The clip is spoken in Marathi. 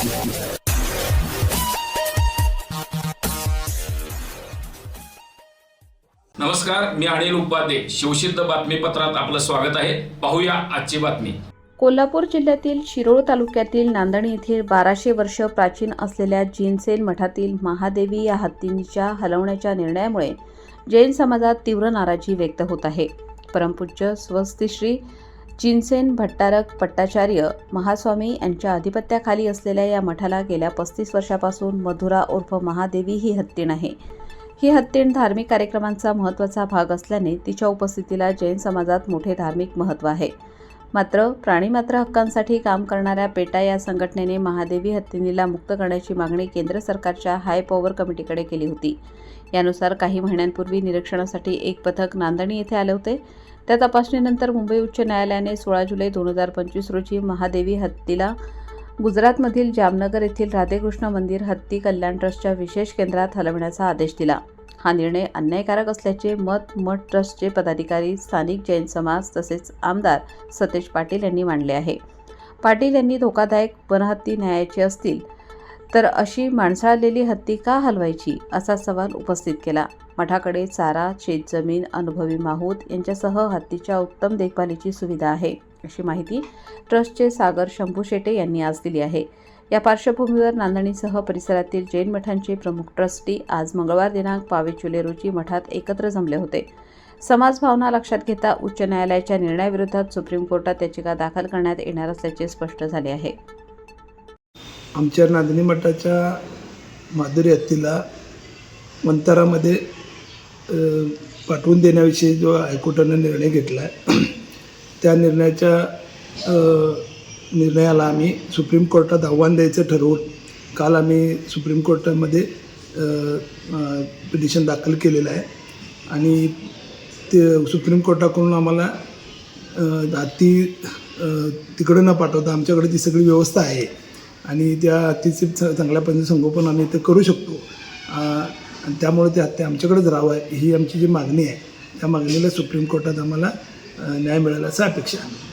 नमस्कार मी अनिल उपाध्ये. शिवसिद्ध बातमीपत्रात आपलं स्वागत आहे. पाहूया आजची बातमी. कोल्हापूर जिल्ह्यातील शिरोळ तालुक्यातील नांदणी येथील बाराशे वर्ष प्राचीन असलेल्या जिनसेन मठातील महादेवी या हत्तींच्या हलवण्याच्या निर्णयामुळे जैन समाजात तीव्र नाराजी व्यक्त होत आहे. परमपूज्य स्वस्तिश्री जिनसेन भट्टारक पट्टाचार्य महास्वामी यांच्या अधिपत्याखाली असलेल्या या मठाला गेल्या पस्तीस वर्षापासून मधुरा उर्फ महादेवी ही हत्तीण आहे ही हत्तीण धार्मिक कार्यक्रमांचा महत्त्वाचा भाग असल्याने तिच्या उपस्थितीला जैन समाजात मोठे धार्मिक महत्त्व आहे. मात्र प्राणीमात्र हक्कांसाठी काम करणाऱ्या पेटा या संघटनेने महादेवी हत्तीनीला मुक्त करण्याची मागणी केंद्र सरकारच्या हाय पॉवर कमिटीकडे केली होती. यानुसार काही महिन्यांपूर्वी निरीक्षणासाठी एक पथक नांदणी येथे आले होते. त्या तपासणीनंतर मुंबई उच्च न्यायालयाने सोळा जुलै दोन हजार पंचवीस रोजी महादेवी हत्तीला गुजरातमधील जामनगर येथील राधेकृष्ण मंदिर हत्ती कल्याण ट्रस्टच्या विशेष केंद्रात हलवण्याचा आदेश दिला. हा निर्णय अन्यायकारक असल्याचे मत मठ ट्रस्टचे पदाधिकारी स्थानिक जैन समाज तसेच आमदार सतेज पाटील यांनी मांडले आहे. पाटील यांनी धोकादायक वनहत्ती न्यायाचे असतील तर अशी माणसाळलेली हत्ती का हलवायची असा सवाल उपस्थित केला. मठाकडे चारा शेतजमीन अनुभवी माहूत यांच्यासह हत्तीच्या उत्तम देखभालीची सुविधा आहे अशी माहिती ट्रस्टचे सागर शंभू शेटे यांनी आज दिली आहे. या पार्श्वभूमीवर नांदणीसह परिसरातील जैन मठांचे प्रमुख ट्रस्टी आज मंगळवार दिनांक बावीस जुलै रोजी मठात एकत्र जमले होते. समाज भावना लक्षात घेता उच्च न्यायालयाच्या निर्णयाविरोधात सुप्रीम कोर्टात याचिका दाखल करण्यात येणार असल्याचे स्पष्ट झाले आहे. आमच्या नांदणी मठाच्या माधुरी हत्तीला मंतरामध्ये पाठवून देण्याविषयी जो हायकोर्टानं निर्णय घेतला आहे त्या निर्णयाच्या निर्णयाला आम्ही सुप्रीम कोर्टात आव्हान द्यायचं ठरवून काल आम्ही सुप्रीम कोर्टामध्ये पिटिशन दाखल केलेलं आहे. आणि ते सुप्रीम कोर्टाकडून आम्हाला जाती हत्ती तिकडं न पाठवता आमच्याकडे ती सगळी व्यवस्था आहे. आणि त्या हत्तीचे चांगल्या पद्धतीने संगोपन आम्ही ते करू शकतो. आणि त्यामुळे ते हत्या आमच्याकडेच राहावं आहे ही आमची जी मागणी आहे. त्या मागणीला सुप्रीम कोर्टात आम्हाला न्याय मिळाला असं अपेक्षा आहे.